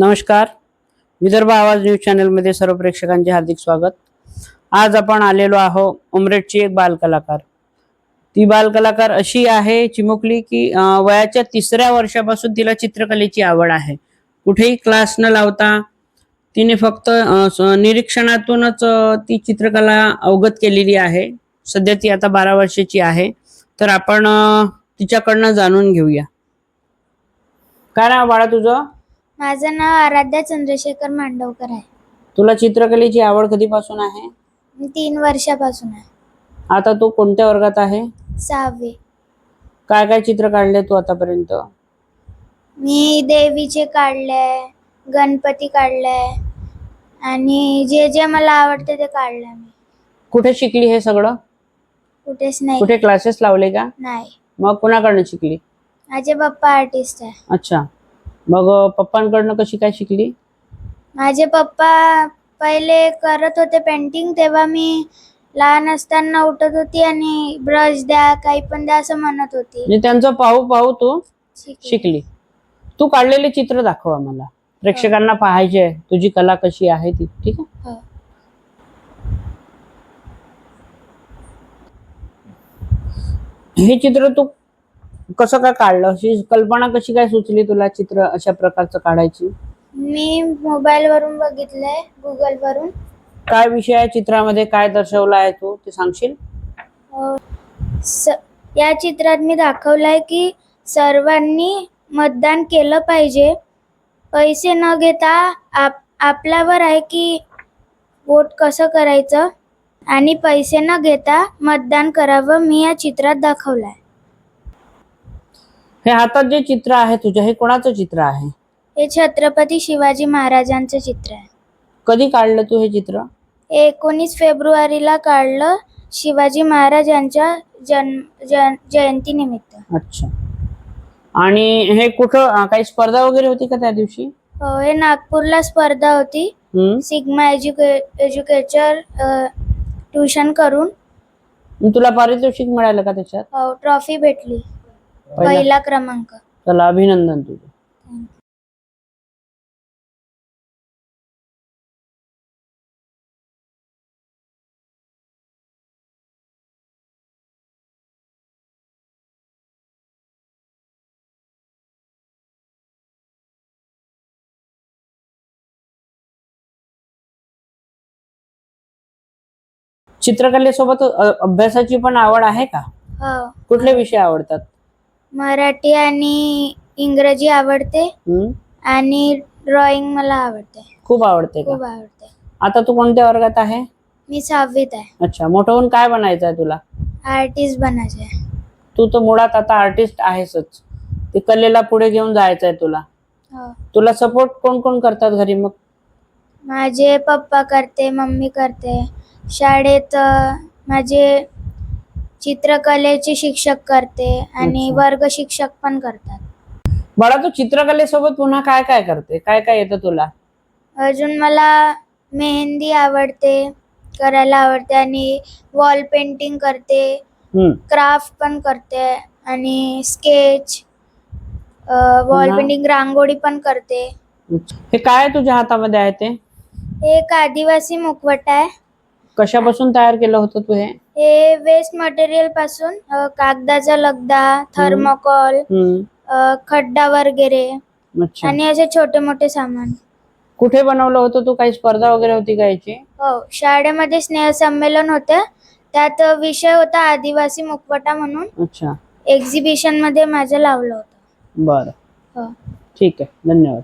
नमस्कार. विदर्भ आवाज न्यूज चॅनलमध्ये सर्व प्रेक्षकांचे हार्दिक स्वागत. आज आपण आलेलो आहो उमरेडची एक बालकलाकार. ती बालकलाकार अशी आहे चिमुकली की वयाच्या तिसऱ्या वर्षापासून तिला चित्रकलेची आवड आहे. कुठेही क्लास न लावता तिने फक्त निरीक्षणातूनच ती चित्रकला अवगत केलेली आहे. सध्या ती आता बारा वर्षाची आहे. तर आपण तिच्याकडनं जाणून घेऊया. काय नाव बाळा तुझं? माझं नाव आराध्या चंद्रशेखर मांडवकर आहे. तुला चित्रकलेची आवड कधीपासून आहे? तीन वर्षापासून आहे. आता तू कोणत्या वर्गात आहे? सहावी. काय काय चित्र काढले तू आतापर्यंत? मी देवीचे काढले गणपती काढले आणि जे जे मला आवडते ते काढले मी कुठे शिकली हे सगळं? कुठेच नाही. कुठे क्लासेस लावले का? नाही. मग कुणाकडनं शिकली? माझे पप्पा आर्टिस्ट आहे. अच्छा. मग पप्पांकडनं कशी काय शिकली? माझे पप्पा पहिले करत होते पेंटिंग तेव्हा मी लहान असताना उठत होती आणि ब्रश द्या काही पण द्या असं म्हणत होती. म्हणजे त्यांचं पाहू पाहू तू शिकली. शिकली. तू काढलेले चित्र दाखव आम्हाला प्रेक्षकांना पाहायचे आहे. तुझी कला कशी आहे ती ठीक आहे? हो. हे चित्र तू कसं काय काढलं? अशी कल्पना कशी काय सुचली तुला चित्र अशा प्रकारचं काढायची? मी मोबाईल वरून बघितलंय गुगल वरून. काय विषय आहे चित्रामध्ये? काय दर्शवला आहे तू? ते सांगशील? स या चित्रात मी दाखवलंय की सर्वांनी मतदान केलं पाहिजे. पैसे न घेता आप आपल्यावर आहे की वोट कसं करायचं? आणि पैसे न घेता मतदान करावं मी या चित्रात दाखवलंय. हे हातात जे चित्र आहे तुझ्या हे कोणाचं चित्र आहे? हे छत्रपती शिवाजी महाराजांचं चित्र आहे. कधी काढलं तू हे चित्र? हे एकोणीस फेब्रुवारीला काढलं शिवाजी महाराज यांच्या जन्म जन जयंतीनिमित्त. अच्छा. आणि हे कुठं अं, काही स्पर्धा वगैरे होती का त्या दिवशी? हो हे नागपूरला स्पर्धा होती. हम्म. सिग्मा एज्युके एज्युकेचर ट्युशन करून. तुला पारितोषिक मिळालं का त्याच्यात? हो ट्रॉफी भेटली. पहिला क्रमांक. चला अभिनंदन तुझं. चित्रकलेसोबत अभ्यासाची पण आवड आहे का? हो. कुठले विषय आवडतात? मराठी आणि इंग्रजी आवडते. हम्म? आणि ड्रॉइंग मला आवडते. खूप आवडते का? खूप आवडते. आता तू कोणत्या वर्गात आहे? मी सहावीत आहे. अच्छा मोठं होऊन काय बनायचं आहे तुला? आर्टिस्ट बनायचे आहे. तू तर मुळात आता आर्टिस्ट आहेसच. ते कलेला पुढे घेऊन जायचं आहे तुला. हो. तुला सपोर्ट कोण कोण करतात घरी मग? माझे पप्पा करते मम्मी करते. शाळेत अ, माझे चित्रकलेचे शिक्षक करते आणि अच्छा. वर्ग शिक्षक पण करतात. बाळा तू चित्रकलेसोबत पुन्हा काय काय करते? काय काय येतं तुला? अजून मला मेहंदी आवडते करायला आवडते आणि वॉल पेंटिंग करते हम्म. क्राफ्ट पण करते आणि स्केच वॉल पुन्हा? पेंटिंग रांगोळी पण करते. हे काय तुझ्या हातामध्ये आहे ते? हे एक आदिवासी मुखवट आहे. कशापासून तयार केलं होतं तू हे? हे वेस्ट मटेरियलपासून अ, कागदाचा लगदा थर्मोकॉल हम्म. अ, खड्डा वगैरे अच्छा. आणि असे छोटे मोठे सामान. कुठे बनवलं होतं तू? काही स्पर्धा वगैरे होती का याची? हो शाळेमध्ये स्नेह संमेलन होतं. त्यात विषय होता आदिवासी मुखवटा म्हणून. अच्छा. एक्झिबिशनमध्ये माझं लावलं होतं. बरं. हो. ठीक आहे. धन्यवाद.